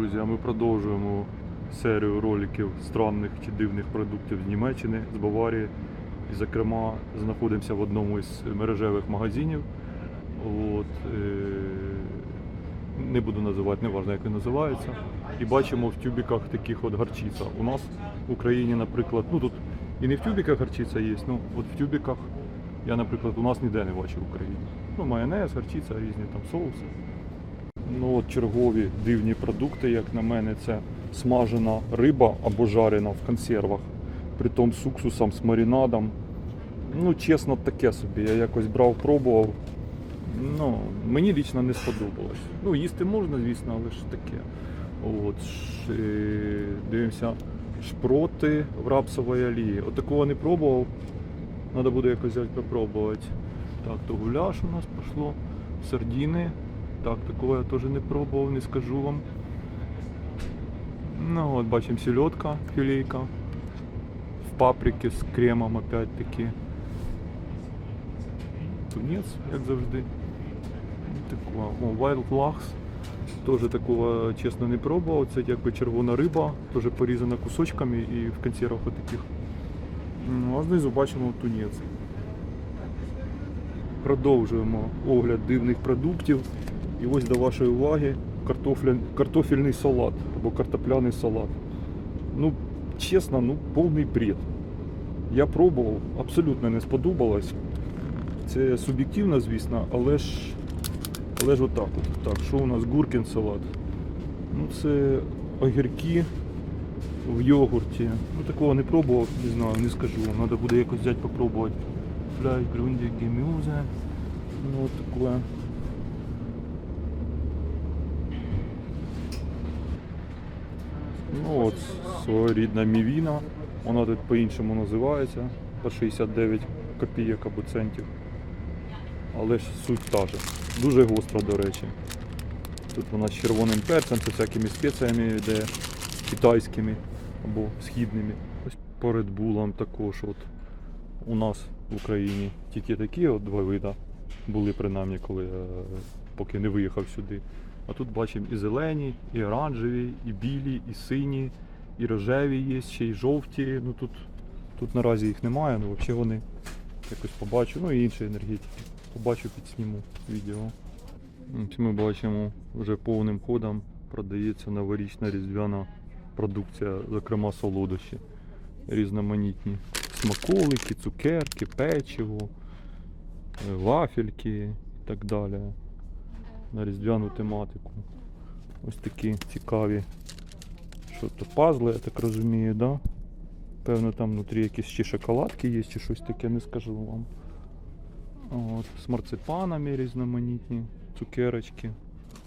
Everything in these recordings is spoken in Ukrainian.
друзі, ми продовжуємо серію роликів странних чи дивних продуктів з Німеччини, з Баварії. І, зокрема, знаходимося в одному із мережевих магазинів. От, е- не буду називати, не важливо, як він називається. І бачимо в тюбіках таких от гарчиця. У нас в Україні, наприклад, ну тут і не в тюбіках гарчиця є, ну от в тюбіках я, наприклад, у нас ніде не бачив в Україні. Ну, майонез, гарчиця, різні там соуси. Ну от чергові дивні продукти, як на мене, це смажена риба або жарена в консервах, притом з уксусом, з маринадом. Ну, чесно, таке собі. Я якось брав, пробував. Ну, мені лічно не сподобалось. Ну, їсти можна, звісно, але ж таке. От, ш, е, дивимося, шпроти в рапсовій олії. От не пробував. Треба буде якось попробувати. Так, то гуляш у нас пішло, сардіни. Так, такого я теж не пробував, не скажу вам. Ну от бачимо сельодка, філейка. В паприки з кремом опять-таки. Тунець, як завжди. Такого. О, Wild Lachs. Теж такого, чесно, не пробував. Це якби червона риба, теж порізана кусочками і в консервах отаких. Ну, а знизу бачимо тунець. Продовжуємо огляд дивних продуктів. І ось до вашої уваги картофельний салат або картопляний салат. Ну, чесно, ну повний бред. Я пробував, абсолютно не сподобалось. Це суб'єктивно, звісно, але ж але ж отак от. Так, що у нас гуркін салат? Ну це огірки в йогурті. Ну такого не пробував, не знаю, не скажу. Треба буде якось взяти попробувати. Фляй, грунді, гемюзе. Ну от таке. Ну от своєрідна мівіна. Вона тут по-іншому називається. По 69 копійок або центів. Але ж суть та же. Дуже гостра, до речі. Тут вона з червоним перцем, з всякими спеціями йде китайськими або східними. Ось по Red також от у нас в Україні тільки такі от два вида були принаймні, коли я поки не виїхав сюди. А тут бачимо і зелені, і оранжеві, і білі, і сині, і рожеві є, ще й жовті. Ну тут, тут наразі їх немає, ну взагалі вони якось побачу. Ну і інші енергетики. Побачу, підсніму відео. Ми бачимо вже повним ходом продається новорічна різдвяна продукція, зокрема солодощі. Різноманітні смаколики, цукерки, печиво, е, вафельки і так далі. На різдвяну тематику. Ось такі цікаві. Що то пазли, я так розумію, да? Певно там внутрі якісь чи шоколадки є, чи щось таке, не скажу вам. От, з марципанами різноманітні, цукерочки.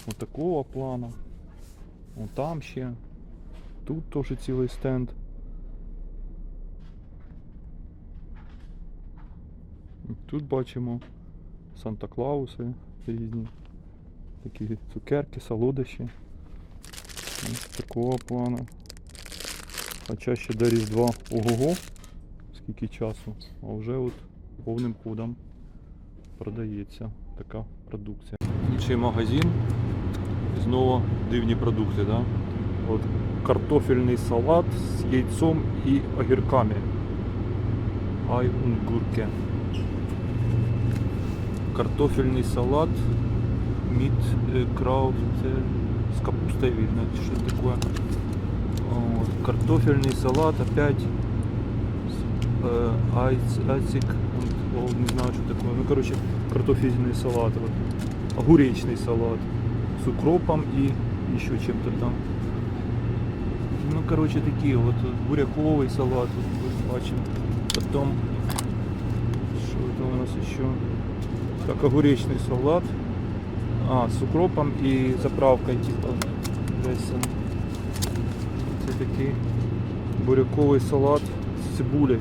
Ось такого плану. Там ще. Тут теж цілий стенд. Тут бачимо Санта-Клауси різні. Такі цукерки, солодощі. Такого плану. Хоча ще до Різдва ого-го, скільки часу, а вже от повним ходом продається така продукція. Інший магазин. Знову дивні продукти, да? От картофельний салат з яйцом і огірками. Ай унгурке Картофельний салат мід е, крауфт це з капустой видно, чи що таке. От, картофельный салат опять с, э, айц, айцик, о, не знаю, что такое. Ну, короче, картофельный салат. Вот. Огуречный салат с укропом и еще чем-то там. Ну, короче, такие вот. э, Буряковый салат, вот, вот бачим. Потом, что это у нас еще? Так, огуречный салат. А, с укропом и заправкой, типа, дрессинг. Це такий буряковий салат з цибулею.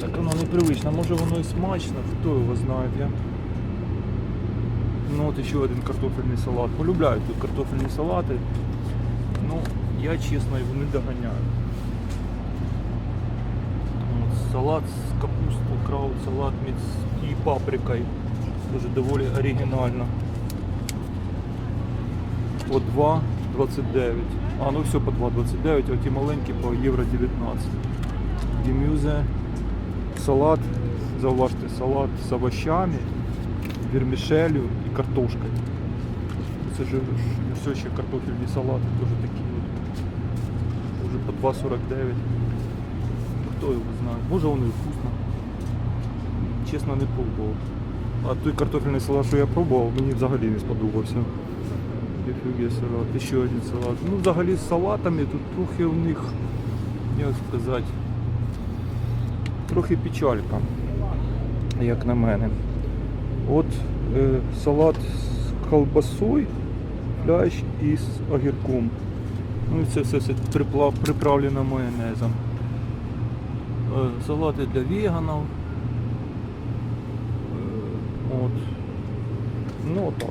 Так воно непривично, може воно і смачно, хто його знає. Я... Ну от ще один картофельний салат. Полюбляю тут картофельні салати. Ну, я чесно його не доганяю. Салат з капустою, краут, салат і паприкою. Дуже доволі оригінально. по 2,29. А, ну все по 2,29, а ті маленькі по євро 19. Гемюзе, салат, зауважте, салат з овощами, вермішелю і картошкою. Це ж все ще картофельні салати, теж такі. Уже по 2,49. Хто його знає? Може воно і вкусно. Чесно, не пробував. А той картофельний салат, що я пробував, мені взагалі не сподобався. Ніфіге салат, ще один салат. Ну, взагалі з салатами тут трохи у них, як сказати, трохи печалька, як на мене. От е, салат з колбасою, фляж і з огірком. Ну і це все, все приправлено майонезом. Е, Салати для веганів. Е, От. Ну отак.